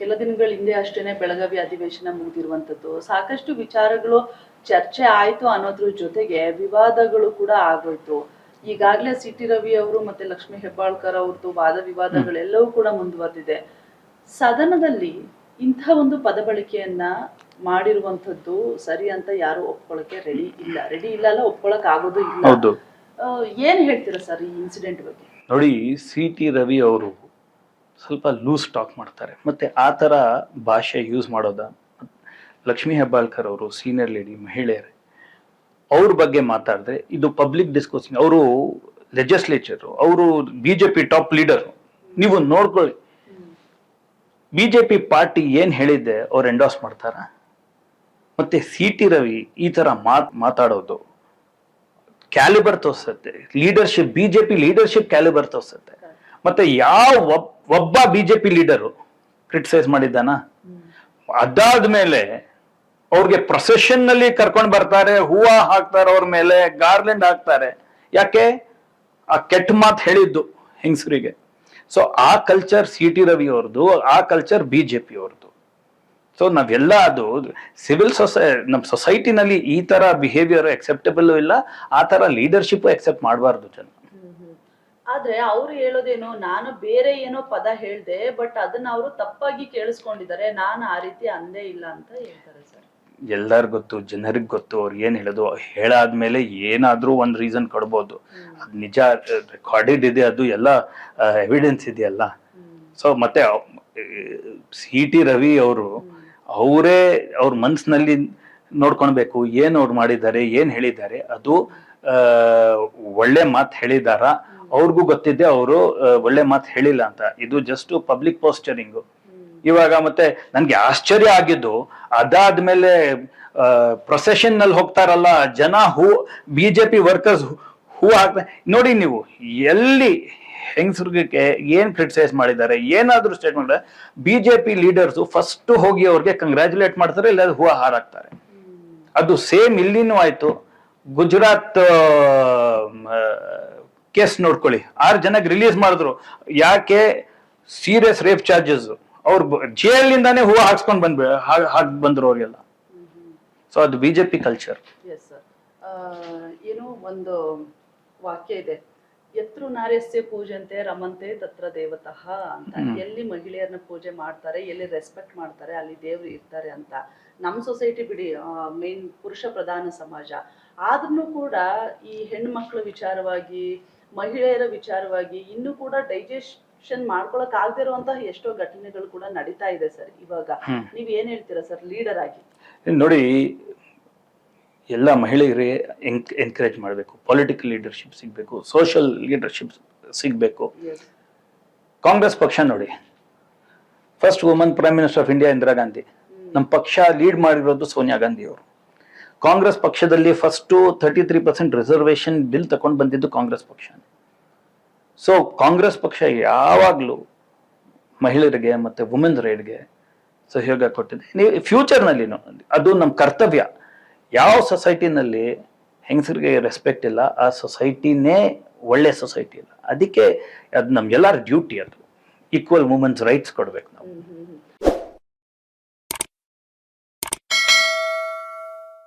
ಕೆಲ ದಿನಗಳ ಹಿಂದೆ ಅಷ್ಟೇನೆ ಬೆಳಗಾವಿ ಅಧಿವೇಶನ ಮುಗಿದಿರುವಂತದ್ದು ಸಾಕಷ್ಟು ವಿಚಾರಗಳು ಚರ್ಚೆ ಆಯ್ತು ಅನ್ನೋದ್ರ ಜೊತೆಗೆ ವಿವಾದಗಳು ಕೂಡ ಆಗೋಯ್ತು. ಈಗಾಗಲೇ ಸಿ ಟಿ ರವಿ ಅವರು ಮತ್ತೆ ಲಕ್ಷ್ಮೀ ಹೆಬ್ಬಾಳ್ಕರ್ ಅವ್ರದ್ದು ವಾದ ವಿವಾದಗಳೆಲ್ಲವೂ ಕೂಡ ಮುಂದುವರೆದಿದೆ. ಸದನದಲ್ಲಿ ಇಂಥ ಒಂದು ಪದ ಬಳಕೆಯನ್ನ ಮಾಡಿರುವಂಥದ್ದು ಸರಿ ಅಂತ ಯಾರು ಒಪ್ಕೊಳ್ಳಕ್ಕೆ ರೆಡಿ ಇಲ್ಲ. ರೆಡಿ ಇಲ್ಲ ಅಲ್ಲ ಒಪ್ಕೊಳಕ್ ಆಗೋದು ಇಲ್ಲ. ಏನ್ ಹೇಳ್ತೀರಾ ಸರ್ ಈ ಇನ್ಸಿಡೆಂಟ್ ಬಗ್ಗೆ? ನೋಡಿ ಸಿ ಟಿ ರವಿ ಅವರು ಸ್ವಲ್ಪ ಲೂಸ್ ಟಾಕ್ ಮಾಡ್ತಾರೆ. ಮತ್ತೆ ಆ ಥರ ಭಾಷೆ ಯೂಸ್ ಮಾಡೋದ, ಲಕ್ಷ್ಮೀ ಹೆಬ್ಬಾಳ್ಕರ್ ಅವರು ಸೀನಿಯರ್ ಲೇಡಿ ಮಹಿಳೆಯರೇ, ಅವ್ರ ಬಗ್ಗೆ ಮಾತಾಡಿದ್ರೆ ಇದು ಪಬ್ಲಿಕ್ ಡಿಸ್ಕೋಸಿಂಗ್ ಅವರು ಲೆಜಿಸ್ಲೇಚರ್ ಅವರು ಬಿಜೆಪಿ ಟಾಪ್ ಲೀಡರ್ ನೀವು ನೋಡ್ಕೊಳ್ಳಿ. ಬಿಜೆಪಿ ಪಾರ್ಟಿ ಏನ್ ಹೇಳಿದ್ದೆ, ಅವ್ರು ಎಂಡೋಸ್ ಮಾಡ್ತಾರ? ಮತ್ತೆ ಸಿ ಟಿ ರವಿ ಈ ತರ ಮಾತ್, ಮಾತಾಡೋದು ಕ್ಯಾಲಿಬರ್ ತೋರಿಸುತ್ತೆ. ಲೀಡರ್ಶಿಪ್ ಬಿಜೆಪಿ ಲೀಡರ್ಶಿಪ್ ಕ್ಯಾಲಿಬರ್ ತೋರಿಸುತ್ತೆ. ಮತ್ತೆ ಯಾವ ಒಬ್ಬ ಬಿಜೆಪಿ ಲೀಡರು ಕ್ರಿಟಿಸೈಸ್ ಮಾಡಿದ್ದಾನ? ಅದಾದ್ಮೇಲೆ ಅವ್ರಿಗೆ ಪ್ರೊಸೆಷನ್ನಲ್ಲಿ ಕರ್ಕೊಂಡು ಬರ್ತಾರೆ, ಹೂವ ಹಾಕ್ತಾರೆ ಅವ್ರ ಮೇಲೆ ಗಾರ್ಲೆಂಡ್ ಹಾಕ್ತಾರೆ. ಯಾಕೆ? ಆ ಕೆಟ್ಟ ಮಾತು ಹೇಳಿದ್ದು ಹೆಂಗಸರಿಗೆ. ಸೊ ಆ ಕಲ್ಚರ್ ಸಿ ಟಿ ರವಿ ಅವ್ರದ್ದು ಆ ಕಲ್ಚರ್ ಬಿಜೆಪಿ ಅವ್ರದ್ದು ಸೊ ನಾವೆಲ್ಲ ಅದು ಸಿವಿಲ್ ಸೊಸೈ ನಮ್ಮ ಸೊಸೈಟಿನಲ್ಲಿ ಈ ತರ ಬಿಹೇವಿಯರ್ ಅಕ್ಸೆಪ್ಟಬಲ್ ಇಲ್ಲ, ಆ ತರ ಲೀಡರ್ಶಿಪ್ ಅಕ್ಸೆಪ್ಟ್ ಮಾಡಬಾರ್ದು ಜನ. ಆದ್ರೆ ಅವ್ರು ಹೇಳೋದೇನು ನಾನು ಬೇರೆ ಏನೋ ಪದ ಹೇಳ್ದೆ ಬಟ್ ಅದನ್ನ ಅವರು ತಪ್ಪಾಗಿ ಕೇಳಿಸ್ಕೊಂಡಿದ್ದಾರೆ ನಾನು ಆ ರೀತಿ ಅಂದೇ ಇಲ್ಲ ಅಂತ ಹೇಳ್ತಾರೆ ಸರ್. ಎಲ್ಲಾರ್ ಗೊತ್ತು ಜನರಿಗೆ ಗೊತ್ತು ಅವ್ರು ಏನ್ ಹೇಳೋದು ಹೇಳಾದ್ಮೇಲೆ ಏನಾದ್ರೂ ಒಂದ್ ರೀಸನ್ ಕೊಡ್ಬೋದು. ಅದ್ ನಿಜ ರೆಕಾರ್ಡೆಡ್ ಇದೆ ಅದು ಎಲ್ಲ ಎವಿಡೆನ್ಸ್ ಇದೆಯಲ್ಲ. ಸೊ ಮತ್ತೆ ಸಿ ಟಿ ರವಿ ಅವರು ಅವರೇ ಅವ್ರ ಮನ್ಸಿನಲ್ಲಿ ನೋಡ್ಕೊಳ್ಬೇಕು ಏನ್ ಅವ್ರು ಮಾಡಿದ್ದಾರೆ ಏನ್ ಹೇಳಿದ್ದಾರೆ ಅದು ಒಳ್ಳೆ ಮಾತು ಹೇಳಿದಾರ ಅವ್ರಿಗೂ ಗೊತ್ತಿದ್ದೆ ಅವರು ಒಳ್ಳೆ ಮಾತು ಹೇಳಿಲ್ಲ ಅಂತ. ಇದು ಜಸ್ಟ್ ಪಬ್ಲಿಕ್ ಪೋಸ್ಟರಿಂಗ್ ಇವಾಗ ಮತ್ತೆ ನನ್ಗೆ ಆಶ್ಚರ್ಯ ಆಗಿದ್ದು, ಅದಾದ್ಮೇಲೆ ಪ್ರೊಸೆಷನ್ನಲ್ಲಿ ಹೋಗ್ತಾರಲ್ಲ ಜನ ಹೂ ಬಿಜೆಪಿ ವರ್ಕರ್ಸ್ ಹೂ ಹಾಕ್ತಾ ನೋಡಿ ನೀವು, ಎಲ್ಲಿ ಹೆಂಗಸರಿಗೆ ಏನ್ ಕ್ರಿಟಿಸೈಸ್ ಮಾಡಿದ್ದಾರೆ, ಏನಾದ್ರೂ ಸ್ಟೇಟ್ಮೆಂಟ್ ಬಿಜೆಪಿ ಲೀಡರ್ಸ್ ಫಸ್ಟ್ ಹೋಗಿ ಅವ್ರಿಗೆ ಕಂಗ್ರಾಚುಲೇಟ್ ಮಾಡ್ತಾರೆ ಇಲ್ಲ ಹೂವ ಹಾರಾಕ್ತಾರೆ. ಅದು ಸೇಮ್ ಇಲ್ಲಿನೂ ಆಯ್ತು. ಗುಜರಾತ್ ಕೇಸ್ ನೋಡ್ಕೊಳ್ಳಿ. ಆರು ಜನಕ್ಕೆ ರಿಲೀಸ್ ಮಾಡಿದ್ರು. ಯಾಕೆ ಸೀರಿಯಸ್ ರೇಪ್ ಚಾರ್ಜಸ್ ಅವ್ರು ಜೈಲಿಂದಾನೇ ಹೂವು ಹಾಕ್ಸ್ಕೊಂಡ್ ಬಂದ್ ಹಾಕ್ ಬಂದ್ರು ಅವ್ರಿಗೆಲ್ಲ. ಸೊ ಅದು ಬಿಜೆಪಿ ಕಲ್ಚರ್ ಏನು ಒಂದು ವಾಕ್ಯ ಇದೆ. ಎತ್ರು ನಾರ್ಯಸ್ಯ ಪೂಜಂತೆ ರಮಂತೆ ತತ್ರ ದೇವತಃ ಅಂತ. ಎಲ್ಲಿ ಮಹಿಳೆಯರನ್ನ ಪೂಜೆ ಮಾಡ್ತಾರೆ ಎಲ್ಲಿ ರೆಸ್ಪೆಕ್ಟ್ ಮಾಡ್ತಾರೆ ಅಲ್ಲಿ ದೇವ್ರು ಇರ್ತಾರೆ ಅಂತ. ನಮ್ಮ ಸೊಸೈಟಿ ಬಿಡಿ ಮೇನ್ ಪುರುಷ ಪ್ರಧಾನ ಸಮಾಜ. ಆದ್ರೂ ಕೂಡ ಈ ಹೆಣ್ಮಕ್ಳ ವಿಚಾರವಾಗಿ ಮಹಿಳೆಯರ ವಿಚಾರವಾಗಿ ಇನ್ನೂ ಕೂಡ ಡೈಜೆಷನ್ ಮಾಡ್ಕೊಳಕ್ ಆಗದೆ ಇರುವಂತಹ ಎಷ್ಟೋ ಘಟನೆಗಳು ಕೂಡ ನಡೀತಾ ಇದೆ ಸರ್ ಇವಾಗ. ನೀವ್ ಏನ್ ಹೇಳ್ತೀರಾ ಸರ್ ಲೀಡರ್ ಆಗಿ? ನೋಡಿ ಎಲ್ಲ ಮಹಿಳೆಯರೇ ಎನ್ಕರೇಜ್ ಮಾಡಬೇಕು. ಪೊಲಿಟಿಕಲ್ ಲೀಡರ್ಶಿಪ್ ಸಿಗಬೇಕು ಸೋಷಿಯಲ್ ಲೀಡರ್ಶಿಪ್ ಸಿಗಬೇಕು. ಕಾಂಗ್ರೆಸ್ ಪಕ್ಷ ನೋಡಿ. First woman prime minister of India Indira Gandhi. ನಮ್ಮ ಪಕ್ಷ ಲೀಡ್ ಮಾಡಿರೋದು ಸೋನಿಯಾ ಗಾಂಧಿ ಅವರು. ಕಾಂಗ್ರೆಸ್ ಪಕ್ಷದಲ್ಲಿ first thirty three percent reservation bill ತಗೊಂಡು ಬಂದಿದ್ದು ಕಾಂಗ್ರೆಸ್ ಪಕ್ಷ. ಸೊ ಕಾಂಗ್ರೆಸ್ ಪಕ್ಷ ಯಾವಾಗಲೂ ಮಹಿಳೆಯರಿಗೆ ಮತ್ತೆ ವುಮೆನ್ಸ್ ರೈಡ್ಗೆ ಸಹಯೋಗ ಕೊಟ್ಟಿದೆ. ನೀವು ಫ್ಯೂಚರ್ನಲ್ಲಿ ಅದು ನಮ್ಮ ಕರ್ತವ್ಯ. ಯಾವ ಸೊಸೈಟಿನಲ್ಲಿ ಹೆಂಗಸರಿಗೆ ರೆಸ್ಪೆಕ್ಟ್ ಇಲ್ಲ, ಆ ಸೊಸೈಟಿನೇ ಒಳ್ಳೆ ಸೊಸೈಟಿ ಇಲ್ಲ. ಅದಕ್ಕೆ ಅದು ನಮ್ಗೆಲ್ಲರ ಡ್ಯೂಟಿ ಅದು. ಈಕ್ವಲ್ ವುಮೆನ್ಸ್ ರೈಟ್ಸ್ ಕೊಡ್ಬೇಕು ನಾವು.